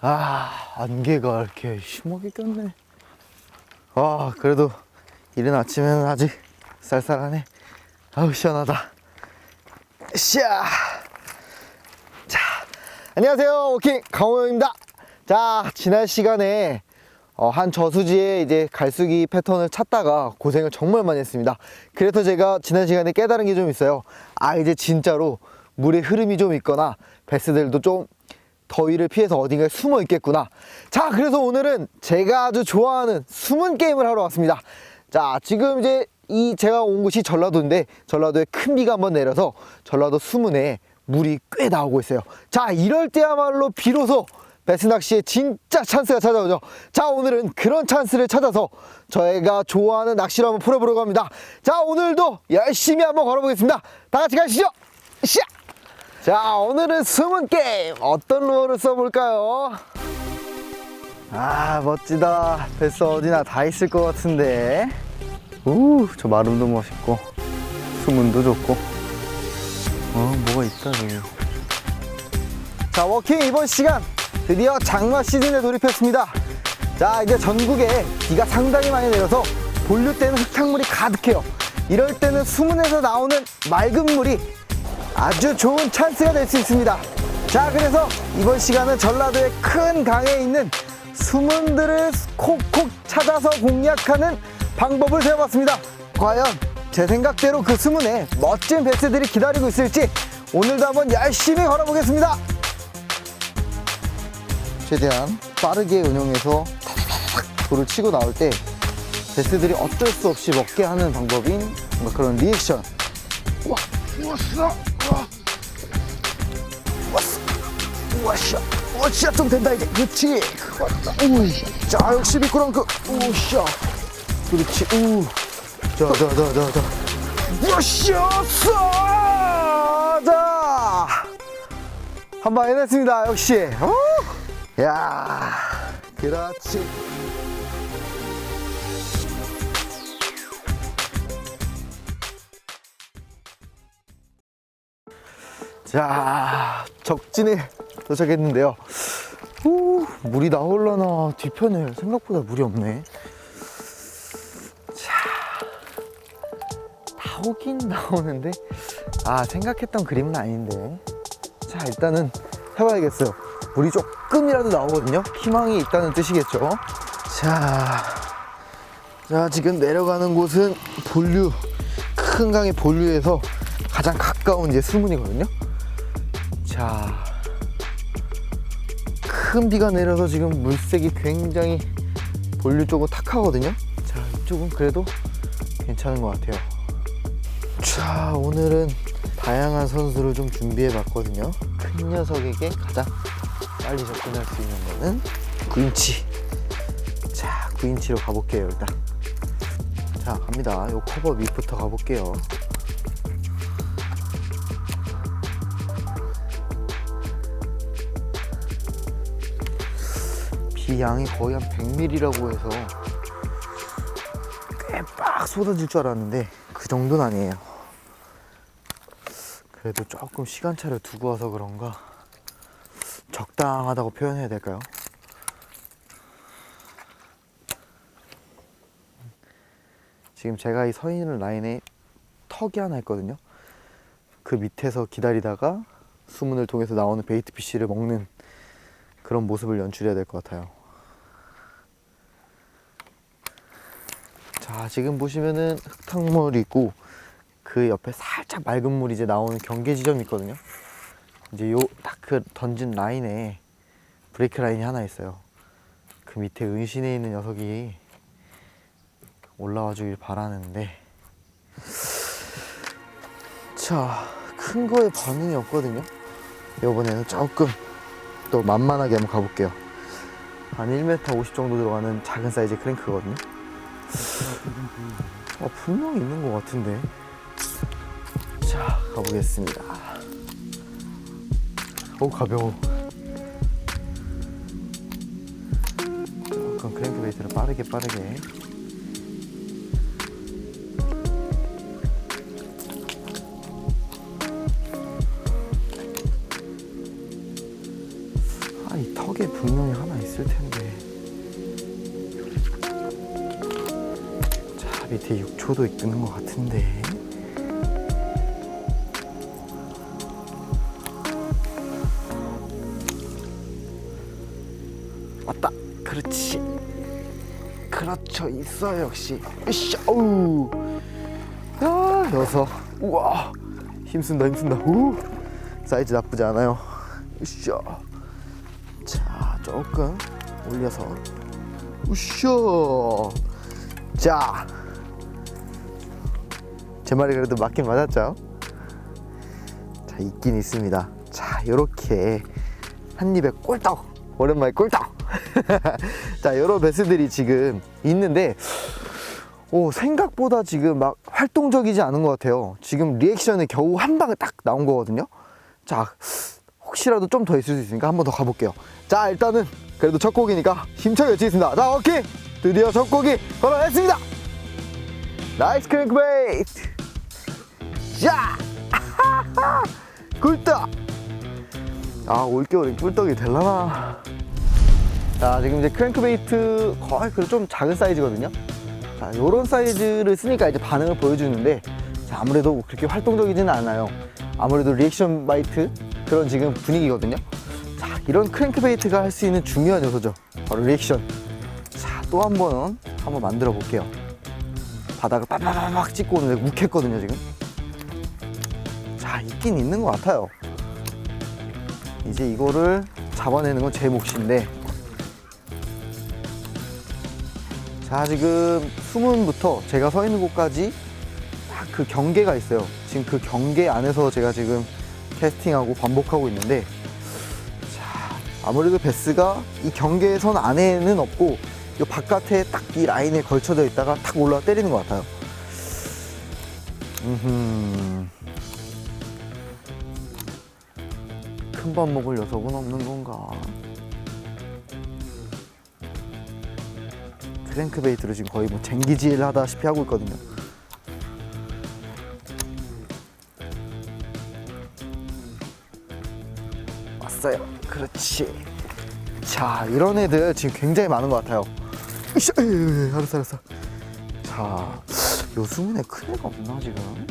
아, 안개가 이렇게 심하게 꼈네. 아, 그래도 이른 아침에는 아직 쌀쌀하네. 아우, 시원하다. 샤. 자, 안녕하세요. 워킹 강호영입니다. 자, 지난 시간에 어, 한 저수지에 이제 갈수기 패턴을 찾다가 고생을 정말 많이 했습니다. 그래서 제가 지난 시간에 깨달은 게 좀 있어요. 아, 이제 진짜로 물의 흐름이 좀 있거나 베스들도 좀 더위를 피해서 어딘가에 숨어 있겠구나. 자, 그래서 오늘은 제가 아주 좋아하는 숨은 게임을 하러 왔습니다. 자, 지금 이제 이 제가 온 곳이 전라도인데 전라도에 큰 비가 한번 내려서 전라도 수문에 물이 꽤 나오고 있어요. 자, 이럴 때야말로 비로소 베스 낚시에 진짜 찬스가 찾아오죠. 자, 오늘은 그런 찬스를 찾아서 저희가 좋아하는 낚시를 한번 풀어보려고 합니다. 자, 오늘도 열심히 한번 걸어보겠습니다. 다 같이 가시죠. 시작! 자, 오늘은 숨은 게임 어떤 루어를 써볼까요? 아, 멋지다. 베스 어디나 다 있을 것 같은데. 우, 저 마름도 멋있고, 수문도 좋고. 어, 뭐가 있다, 저기. 자, 워킹 이번 시간 드디어 장마 시즌에 돌입했습니다. 자, 이제 전국에 비가 상당히 많이 내려서 본류 때는 흙탕물이 가득해요. 이럴 때는 수문에서 나오는 맑은 물이 아주 좋은 찬스가 될 수 있습니다. 자, 그래서 이번 시간은 전라도의 큰 강에 있는 수문들을 콕콕 찾아서 공략하는 방법을 배워봤습니다. 과연 제 생각대로 그 수문에 멋진 베스들이 기다리고 있을지 오늘도 한번 열심히 걸어보겠습니다. 최대한 빠르게 운영해서 돌을 치고 나올 때 베스들이 어쩔 수 없이 먹게 하는 방법인 뭔가 그런 리액션 와, 왔어, 와샤, 와샤 좀 된다 이제, 그렇지, 왔다, 우, 자 역시 미끄럼크, 우샤, 그렇지, 우, 자, 자, 자, 자, 자, 와샤, 쏴, 자, 한방 해냈습니다 역시, 어? 야, 그렇지. 자, 적진에 도착했는데요. 오, 물이 나올라나 뒤편에 생각보다 물이 없네. 자, 나오긴 나오는데, 아, 생각했던 그림은 아닌데. 자, 일단은 해봐야겠어요. 물이 조금이라도 나오거든요. 희망이 있다는 뜻이겠죠. 자, 자, 지금 내려가는 곳은 본류, 큰 강의 본류에서 가장 가까운 이제 수문이거든요. 자, 큰 비가 내려서 지금 물색이 굉장히 본류 쪽은 탁하거든요. 자, 이쪽은 그래도 괜찮은 것 같아요. 자, 오늘은 다양한 선수를 좀 준비해 봤거든요. 큰 녀석에게 가장 빨리 접근할 수 있는 거는 9인치. 자, 9인치로 가볼게요, 일단. 자, 갑니다. 요 커버 밑부터 가볼게요. 비 양이 거의 한 100mm라고 해서 꽤 빡 쏟아질 줄 알았는데 그 정도는 아니에요. 그래도 조금 시간차를 두고 와서 그런가 적당하다고 표현해야 될까요? 지금 제가 이 서 있는 라인에 턱이 하나 있거든요. 그 밑에서 기다리다가 수문을 통해서 나오는 베이트 피쉬를 먹는 그런 모습을 연출해야 될 것 같아요. 자, 지금 보시면은 흙탕물이 있고 그 옆에 살짝 맑은 물이 이제 나오는 경계 지점이 있거든요. 이제 요 딱 그 던진 라인에 브레이크 라인이 하나 있어요. 그 밑에 은신해 있는 녀석이 올라와 주길 바라는데 자, 큰 거에 반응이 없거든요. 이번에는 조금 또 만만하게 한번 가볼게요. 한 1m 50 정도 들어가는 작은 사이즈 크랭크거든요. 어, 분명히 있는 것 같은데. 자, 가보겠습니다. 오, 가벼워. 조금 크랭크베이트를 빠르게 빠르게. 아, 아, 이 턱에 분명히 하나 있을 텐데. 자, 밑에 6초도 있는 것 같은데. 왔다. 그렇지. 그렇죠. 있어요, 역시. 으쌰, 어우. 야, 여섯. 우와. 힘쓴다, 힘쓴다. 우. 사이즈 나쁘지 않아요. 으쌰. 자, 조금 올려서. 으쌰. 자. 제 말이 그래도 맞긴 맞았죠? 자, 있긴 있습니다. 자, 요렇게 한 입에 꿀떡! 오랜만에 꿀떡! 자, 여러 베스들이 지금 있는데, 오, 생각보다 지금 막 활동적이지 않은 것 같아요. 지금 리액션이 겨우 한 방에 딱 나온 거거든요. 자, 혹시라도 좀 더 있을 수 있으니까 한 번 더 가볼게요. 자, 일단은 그래도 첫 곡이니까 힘차게 외치겠습니다. 자, 오케이! 드디어 첫 곡이 걸어냈습니다! 나이스 크랭크베이트! 자! 꿀떡! 아, 올겨울엔 꿀떡이 될라나. 자, 지금 이제 크랭크베이트 거의 그 좀 작은 사이즈거든요. 자, 요런 사이즈를 쓰니까 이제 반응을 보여주는데, 자, 아무래도 그렇게 활동적이지는 않아요. 아무래도 리액션 바이트 그런 지금 분위기거든요. 자, 이런 크랭크베이트가 할 수 있는 중요한 요소죠. 바로 리액션. 자, 또 한 번은 한번 만들어 볼게요. 바닥을 빠바바박 찍고 오는데 묵했거든요, 지금. 자, 있긴 있는 것 같아요. 이제 이거를 잡아내는 건 제 몫인데. 자, 지금 수문부터 제가 서 있는 곳까지 딱 그 경계가 있어요. 지금 그 경계 안에서 제가 지금 캐스팅하고 반복하고 있는데, 자, 아무래도 베스가 이 경계선 안에는 없고, 이 바깥에 딱 이 라인에 걸쳐져 있다가 탁 올라 때리는 것 같아요. 음. 큰밥 먹을 녀석은 없는 건가? 크랭크베이트로 지금 거의 뭐 쟁기질 하다시피 하고 있거든요. 왔어요. 그렇지. 자, 이런 애들 지금 굉장히 많은 것 같아요. 으쌰, 에이, 알았어, 알았어. 자, 요 수문에 큰 애가 없나, 지금?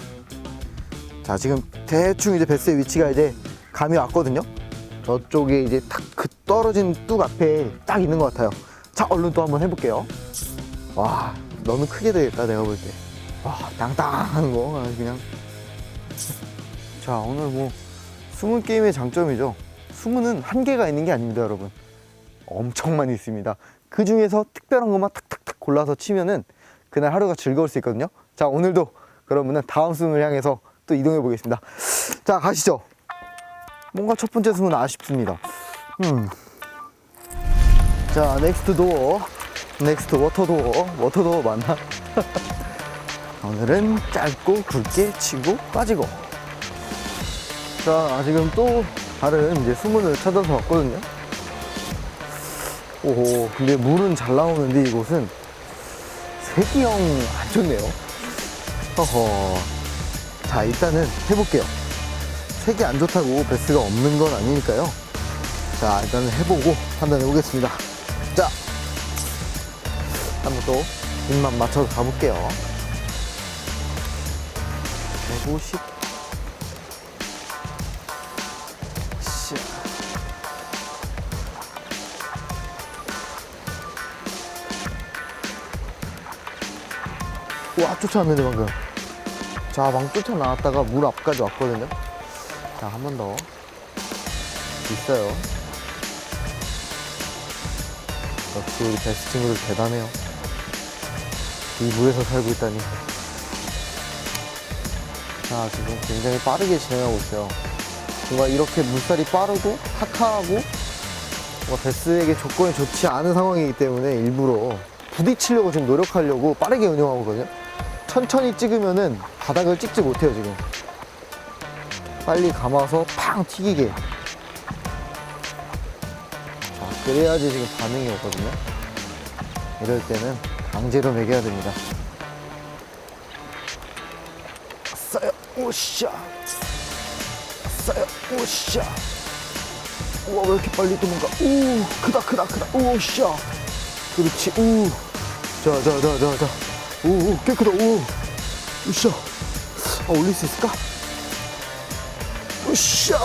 자, 지금 대충 이제 베스의 위치가 이제 감이 왔거든요. 저쪽에 이제 딱 그 떨어진 뚝 앞에 딱 있는 것 같아요. 자, 얼른 또 한번 해볼게요. 와, 너는 크게 되겠다, 내가 볼 때. 와, 땅땅한 거, 그냥. 자, 오늘 뭐, 숨은 게임의 장점이죠. 숨은 한계가 있는 게 아닙니다, 여러분. 엄청 많이 있습니다. 그 중에서 특별한 것만 탁탁탁 골라서 치면은 그날 하루가 즐거울 수 있거든요. 자, 오늘도 그러면은 다음 숨을 향해서 또 이동해 보겠습니다. 자, 가시죠. 뭔가 첫 번째 숨은 아쉽습니다. 음. 자, 넥스트 도어. 넥스트 워터 도어. 워터 도어 맞나? 오늘은 짧고 굵게 치고 빠지고. 자, 지금 또 다른 이제 수문을 찾아서 왔거든요. 오호, 근데 물은 잘 나오는데 이곳은 색이 영안 좋네요. 허허. 자, 일단은 해볼게요. 색이 안 좋다고 베스가 없는 건 아니니까요. 자, 일단은 해보고 판단해 보겠습니다. 자, 한번 또 입맛 맞춰서 가볼게요. 150. 씨. 와, 쫓아왔는데 방금. 자, 막 쫓아 나왔다가 물 앞까지 왔거든요. 자, 한 번 더. 있어요. 역시 우리 베스트 친구들 대단해요. 이 물에서 살고 있다니. 자, 지금 굉장히 빠르게 진행하고 있어요. 뭔가 이렇게 물살이 빠르고 하카하고 뭔가 베스에게 조건이 좋지 않은 상황이기 때문에 일부러 부딪히려고 지금 노력하려고 빠르게 운영하고 있거든요. 천천히 찍으면은 바닥을 찍지 못해요, 지금. 빨리 감아서 팡 튀기게. 자, 그래야지 지금 반응이 오거든요. 이럴 때는 강제로 매겨야 됩니다. 써요, 오샤. 써요, 오샤. 우와 왜 이렇게 빨리 도망가? 우 크다 크다 크다. 우샤 그렇지. 우 자자자자자우꽤 크다 우. 우샤 아, 올릴 수 있을까 우샤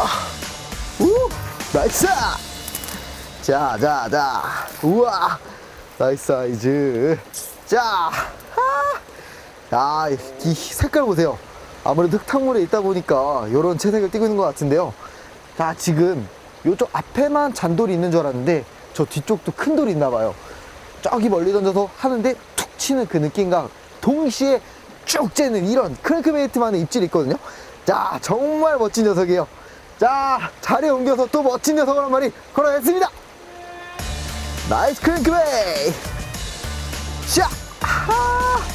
우 나이스 자 자 자 우와 나이스 사이즈 자 아, 이 색깔 보세요. 아무래도 흙탕물에 있다 보니까 이런 채색을 띠고 있는 것 같은데요. 자, 지금 요쪽 앞에만 잔돌이 있는 줄 알았는데 저 뒤쪽도 큰 돌이 있나 봐요. 저기 멀리 던져서 하는데 툭 치는 그 느낌과 동시에 쭉 째는 이런 크랭크베이트만의 입질이 있거든요. 자, 정말 멋진 녀석이에요. 자, 자리에 옮겨서 또 멋진 녀석을 한 마리 걸어냈습니다. 나이스 크랭크베이트! 샤! 하!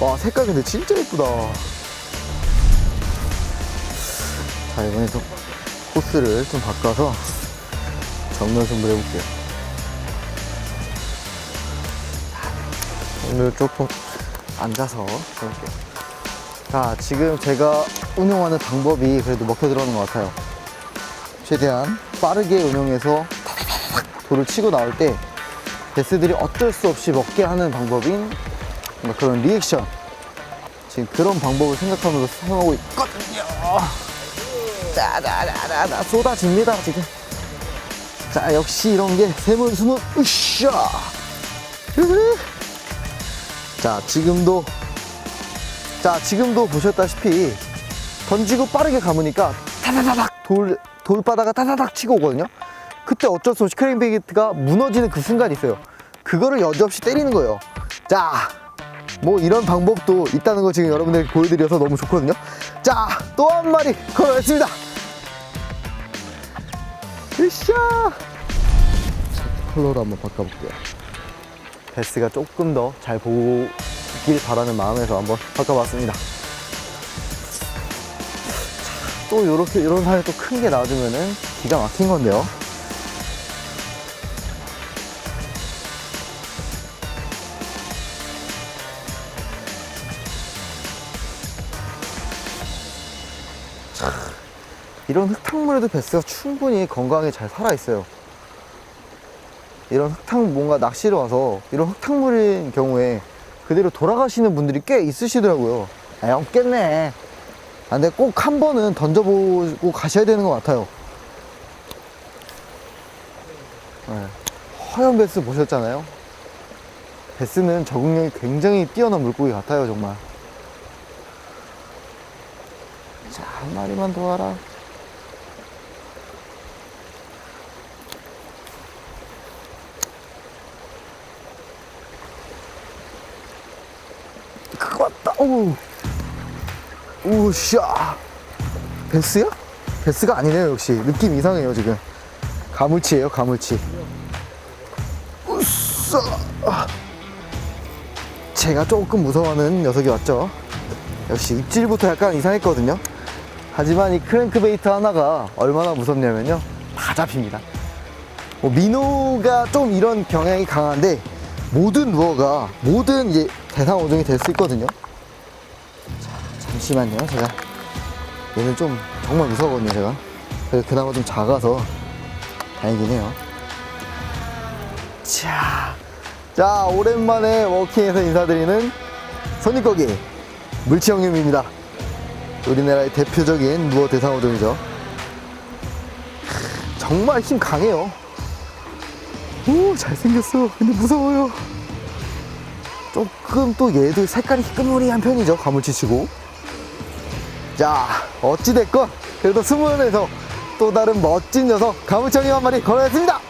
와 색깔 근데 진짜 예쁘다 자 이번에 좀 코스를 좀 바꿔서 정면 승부 해볼게요 오늘 조금 앉아서 해볼게요 자 지금 제가 운영하는 방법이 그래도 먹혀 들어가는 것 같아요. 최대한 빠르게 운영해서 돌을 치고 나올 때 베스들이 어쩔 수 없이 먹게 하는 방법인 그런 리액션. 지금 그런 방법을 생각하면서 사용하고 있거든요. 짜라라라라 쏟아집니다 지금. 자 역시 이런 게 세문 수문 으쌰. 으흐. 자 지금도 자 지금도 보셨다시피 던지고 빠르게 감으니까 타다다닥 돌 돌바다가 타다닥 치고 오거든요 그때 어쩔 수 없이 크랭베이트가 무너지는 그 순간이 있어요 그거를 여지없이 때리는 거예요 자 뭐 이런 방법도 있다는 거 지금 여러분들께 보여드려서 너무 좋거든요. 자, 또 한 마리 걸어냈습니다. 으쌰! 컬러로 한번 바꿔볼게요. 베스가 조금 더 잘 보 길 바라는 마음에서 한번 바꿔봤습니다. 자, 또 요렇게, 이런 사람이 또 큰게 나와주면은 기가 막힌 건데요. 이런 흙탕물에도 베스가 충분히 건강하게 잘 살아있어요. 이런 흙탕, 뭔가 낚시를 와서 이런 흙탕물인 경우에 그대로 돌아가시는 분들이 꽤 있으시더라고요. 아, 없겠네. 아, 근데 꼭 한 번은 던져보고 가셔야 되는 것 같아요. 네. 허연 베스 보셨잖아요. 베스는 적응력이 굉장히 뛰어난 물고기 같아요, 정말. 자, 한 마리만 더 와라. 왔다. 오. 우샤. 베스야? 베스가 아니네요, 역시. 느낌 이상해요, 지금. 가물치예요, 가물치. 우싸. 제가 조금 무서워하는 녀석이 왔죠. 역시 입질부터 약간 이상했거든요. 하지만 이 크랭크베이트 하나가 얼마나 무섭냐면요. 다 잡힙니다. 뭐 민호가 좀 이런 경향이 강한데 모든 루어가 모든 이제 대상 어종이 될 수 있거든요. 자, 잠시만요. 제가 얘는 좀 정말 무서거든요. 제가 그래서 그나마 좀 작아서 다행이긴 해요. 자, 자 오랜만에 워킹에서 인사드리는 손님거기 물치 형님입니다. 우리나라의 대표적인 루어 대상 어종이죠. 정말 힘 강해요. 오 잘생겼어 근데 무서워요 조금 또 얘도 색깔이 희끄무리한 편이죠. 가물치치고. 자 어찌됐건 그래도 스물에서 또 다른 멋진 녀석 가물청이 한 마리 걸어냈습니다.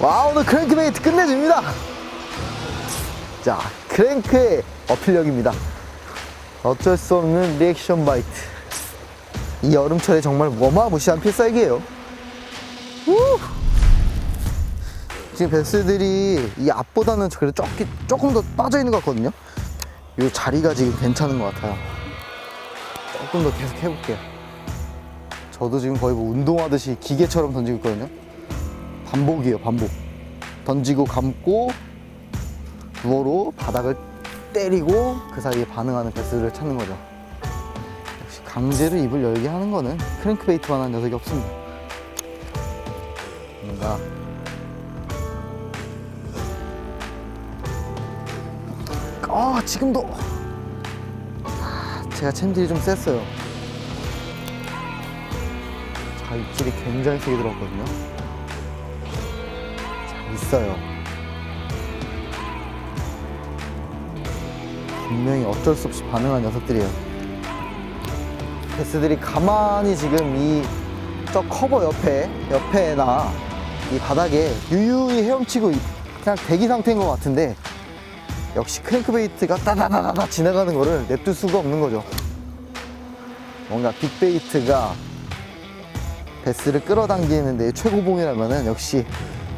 와 오늘 크랭크베이트 끝내줍니다. 자 크랭크의 어필력입니다. 어쩔 수 없는 리액션 바이트. 이 여름철에 정말 어마무시한 필살기예요. 우! 지금 베스들이 이 앞보다는 그래도 조금, 조금 더 빠져 있는 것 같거든요. 이 자리가 지금 괜찮은 것 같아요. 조금 더 계속 해볼게요. 저도 지금 거의 뭐 운동하듯이 기계처럼 던지고 있거든요. 반복이에요, 반복. 던지고 감고 루어로 바닥을 때리고 그 사이에 반응하는 베스를 찾는 거죠. 역시 강제로 입을 열게 하는 거는 크랭크베이트만한 녀석이 없습니다. 뭔가 아 지금도 아, 제가 챔질이 좀 셌어요. 자 입질이 굉장히 세게 들어왔거든요. 자 있어요. 분명히 어쩔 수 없이 반응한 녀석들이에요. 베스들이 가만히 지금 이 저 커버 옆에 옆에나 이 바닥에 유유히 헤엄치고 있- 그냥 대기 상태인 것 같은데 역시 크랭크베이트가 따다다다다 지나가는 거를 냅둘 수가 없는 거죠. 뭔가 빅베이트가 베스를 끌어당기는 데 최고봉이라면은 역시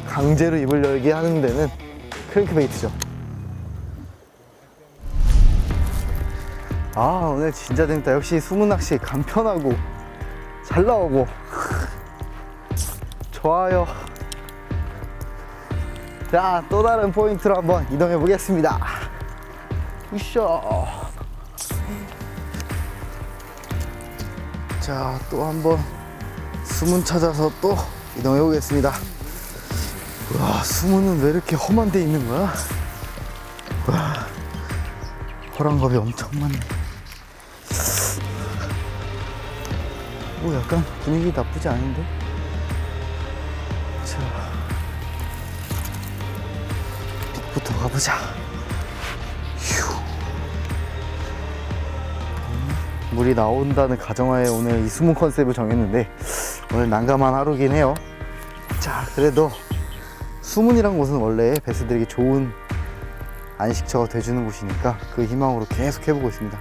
강제로 입을 열게 하는 데는 크랭크베이트죠. 아 오늘 진짜 재밌다. 역시 수문 낚시 간편하고 잘 나오고 좋아요. 자, 또 다른 포인트로 한번 이동해 보겠습니다. 으쌰. 자, 또 한번 수문 찾아서 또 이동해 보겠습니다. 와, 수문은 왜 이렇게 험한 데 있는 거야? 와, 호랑겁이 엄청 많네. 오, 약간 분위기 나쁘지 않은데? 부터 가보자. 휴. 음, 물이 나온다는 가정하에 오늘 이 수문 컨셉을 정했는데 오늘 난감한 하루긴 해요. 자, 그래도 수문이란 곳은 원래 배스들에게 좋은 안식처가 돼주는 곳이니까 그 희망으로 계속 해보고 있습니다.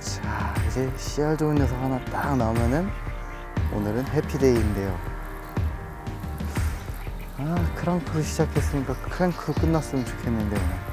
자, 이제 씨알 좋은 녀석 하나 딱 나오면은 오늘은 해피데이인데요. 아 크랑크로 시작했으니까 크랑크로 끝났으면 좋겠는데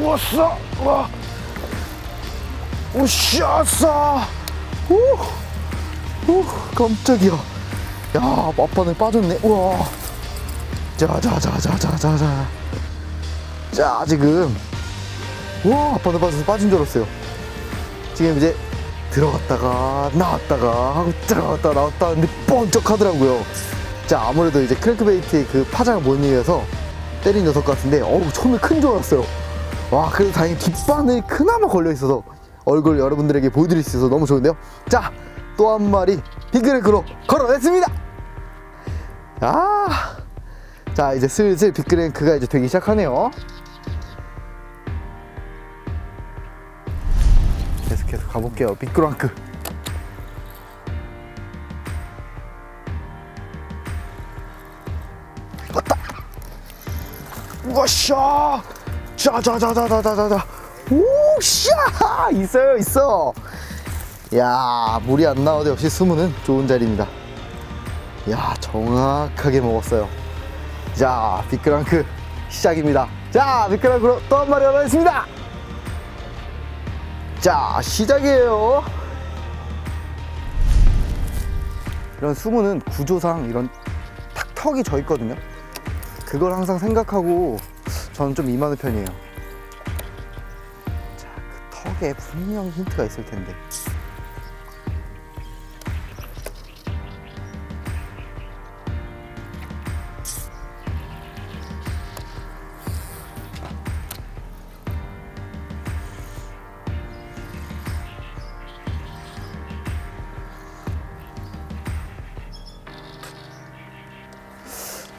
왔어? 와. 오샤싸 오, 오 깜짝이야. 야 앞바늘 빠졌네. 우와. 자자자자자자자. 자 지금. 와 앞바늘 빠져서 빠진 줄 알았어요. 지금 이제 들어갔다가 나왔다가 하고 들어갔다 나왔다 근데 번쩍 하더라고요. 자 아무래도 이제 크랭크베이트의 그 파장을 못 이겨서 때린 녀석 같은데 어우 처음에 큰 줄 알았어요 와 그래도 다행히 뒷바늘이 그나마 걸려 있어서 얼굴 여러분들에게 보여드릴 수 있어서 너무 좋은데요. 자 또 한 마리 빅그랭크로 걸어냈습니다. 아자 이제 슬슬 빅그랭크가 이제 되기 시작하네요. 계속해서 가볼게요 빅그랭크. 왔다! 우와샤 자자자자자자자 오샤 있어요 있어. 야 물이 안 나와도 역시 수문은 좋은 자리입니다. 야 정확하게 먹었어요. 자 빅크랑크 시작입니다. 자 빅크랑크로 또 한 마리 올라있습니다. 자 시작이에요. 이런 수문은 구조상 이런 탁 턱이 져 있거든요. 그걸 항상 생각하고 저는 좀 임하는 편이에요. 자, 그 턱에 분명히 힌트가 있을 텐데.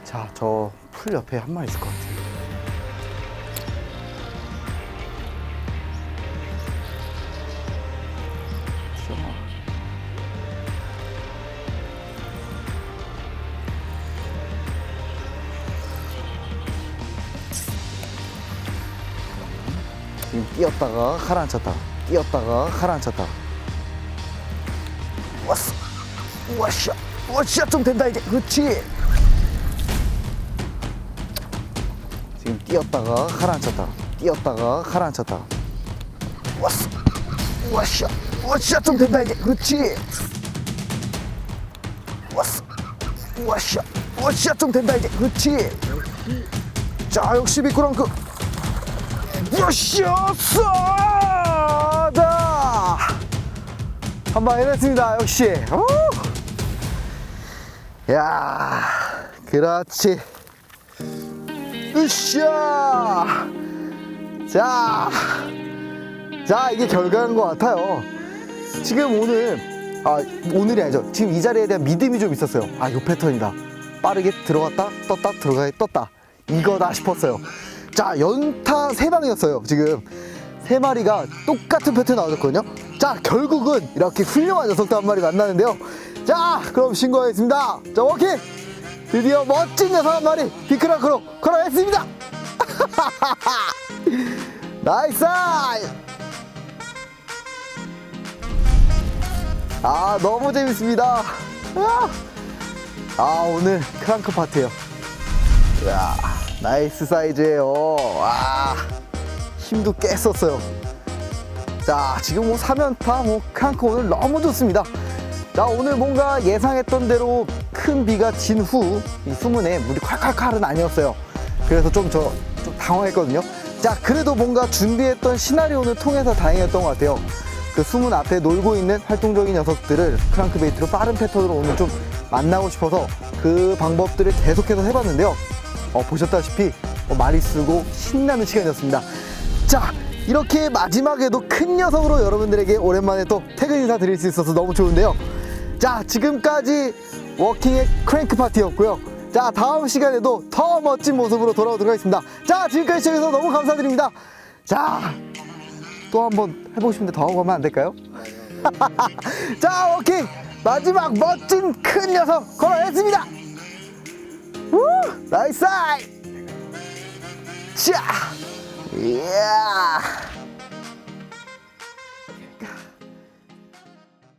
자, 저 풀 옆에 한 마리 있을 것 같아요. 뛰었다가 가라앉혔다가 뛰었다가 가라앉혔다가 왔어. 와샤 와샤 좀 된다 이제. 그렇지. 지금 뛰었다가 가라앉혔다가 뛰었다가 가라앉혔다가 왔어. 와샤 와샤 좀 된다 이제. 그렇지. 왔어. 와샤 와샤 좀 된다 이제. 그렇지. 자 역시 미꾸랑크 쏴다? 한방 해냈습니다 역시. 오! 야 그렇지. 으쌰! 자, 자 이게 결과인 것 같아요. 지금 오늘 아 오늘이 아니죠. 지금 이 자리에 대한 믿음이 좀 있었어요. 아 요 패턴이다. 빠르게 들어갔다 떴다 들어가 떴다. 이거다 싶었어요 자 연타 세 방이었어요 지금. 세 마리가 똑같은 패턴 나와줬거든요. 자 결국은 이렇게 훌륭한 녀석들 한 마리 만나는데요. 자 그럼 신고하겠습니다. 자 워킹! 드디어 멋진 녀석 한 마리 비크라크로 걸어냈습니다. 나이스! 아 너무 재밌습니다. 아, 아 오늘 크랑크 파트예요. 야 나이스 사이즈예요. 와 힘도 꽤 썼어요. 자 지금 뭐 3연타 뭐 크랑크 오늘 너무 좋습니다. 자 오늘 뭔가 예상했던 대로 큰 비가 진 후 이 수문에 물이 콸콸콸은 아니었어요. 그래서 좀 저좀 당황했거든요. 자 그래도 뭔가 준비했던 시나리오를 통해서 다행이었던 것 같아요. 그 수문 앞에 놀고 있는 활동적인 녀석들을 크랑크베이트로 빠른 패턴으로 오늘 좀 만나고 싶어서 그 방법들을 계속해서 해봤는데요 어, 보셨다시피 어, 말이 쓰고 신나는 시간이었습니다. 자 이렇게 마지막에도 큰 녀석으로 여러분들에게 오랜만에 또 퇴근 인사 드릴 수 있어서 너무 좋은데요. 자 지금까지 워킹의 크랭크 파티였고요. 자 다음 시간에도 더 멋진 모습으로 돌아오도록 하겠습니다. 자 지금까지 시청해주셔서 너무 감사드립니다. 자 또 한번 해보고 싶은데 더 하고 가면 안 될까요? 자 워킹! 마지막 멋진 큰 녀석 걸어냈습니다. 우 나이스 자 이야